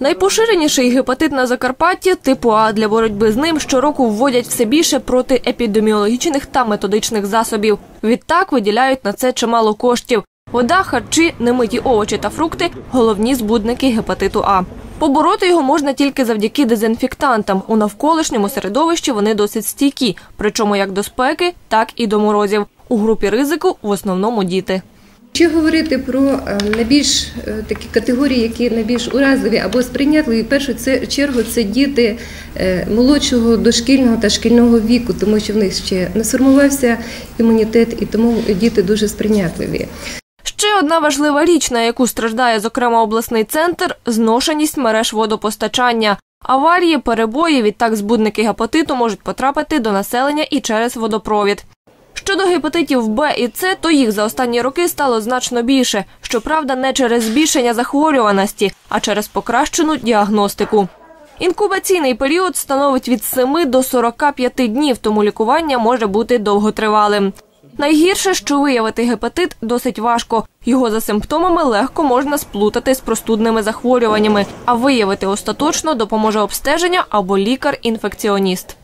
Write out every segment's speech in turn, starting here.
Найпоширеніший гепатит на Закарпатті типу А для боротьби з ним щороку вводять все більше протиепідеміологічних та методичних засобів. Відтак виділяють на це чимало коштів. Вода, харчі, немиті овочі та фрукти головні збудники гепатиту А. Побороти його можна тільки завдяки дезінфектантам. У навколишньому середовищі вони досить стійкі, причому як до спеки, так і до морозів. У групі ризику в основному діти. Чи говорити про е, найбільш е, такі категорії, які найбільш уразливі або сприйнятливі, в першу чергу це діти е, молодшого дошкільного та шкільного віку, тому що в них ще не сформувався імунітет, і тому діти дуже сприйнятливі. Ще одна важлива річ, на яку страждає, зокрема, обласний центр зношеність мереж водопостачання. Аварії, перебої, відтак збудники гепатиту можуть потрапити до населення і через водопровід. Щодо гепатитів Б і С, то їх за останні роки стало значно більше. Щоправда, не через збільшення захворюваності, а через покращену діагностику. Інкубаційний період становить від 7 до 45 днів, тому лікування може бути довготривалим. Найгірше, що виявити гепатит досить важко. Його за симптомами легко можна сплутати з простудними захворюваннями, а виявити остаточно допоможе обстеження або лікар-інфекціоніст.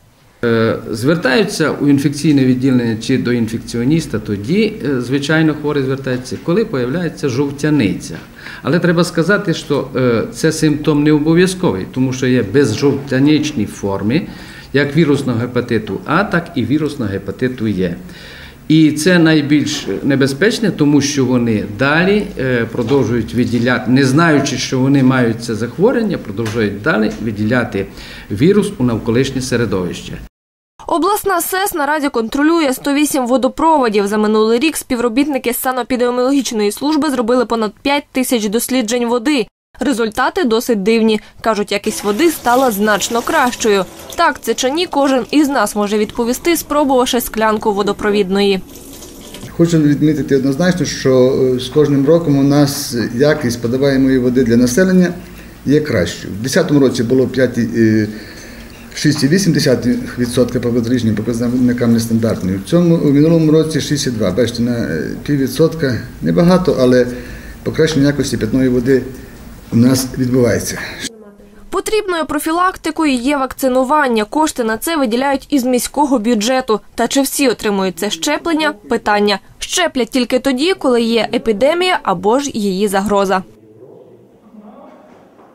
Е, Звертаються у інфекційне відділення чи до інфекціоніста, тоді, е, звичайно, хворий звертається, коли появляється жовтяниця. Але треба сказати, що е, це симптом не обов'язковий, тому що є безжовтяничні форми, як вірусного гепатиту А, так і вірусного гепатиту Е. І це найбільш небезпечне, тому що вони далі продовжують виділяти, не знаючи, що вони мають це захворювання, продовжують далі виділяти вірус у навколишнє середовище. Обласна СЕС наразі контролює 108 водопроводів. За минулий рік співробітники санепідеміологічної служби зробили понад 5 тисяч досліджень води. Результати досить дивні. Кажуть, якість води стала значно кращою. Так, це чи ні, кожен із нас може відповісти, спробувавши склянку водопровідної. Хочу відмітити однозначно, що е, з кожним роком у нас якість подаваємої води для населення є кращою. У 2010 році було 5, е, 6,8% по подріжнім показникам нестандартною. В цьому у минулому році 62. Бачите, на е, піввідсотка небагато, але покращення якості питної води у нас відбувається. Потрібною профілактикою є вакцинування. Кошти на це виділяють із міського бюджету. Та чи всі отримують це щеплення? Питання. Щеплять тільки тоді, коли є епідемія або ж її загроза.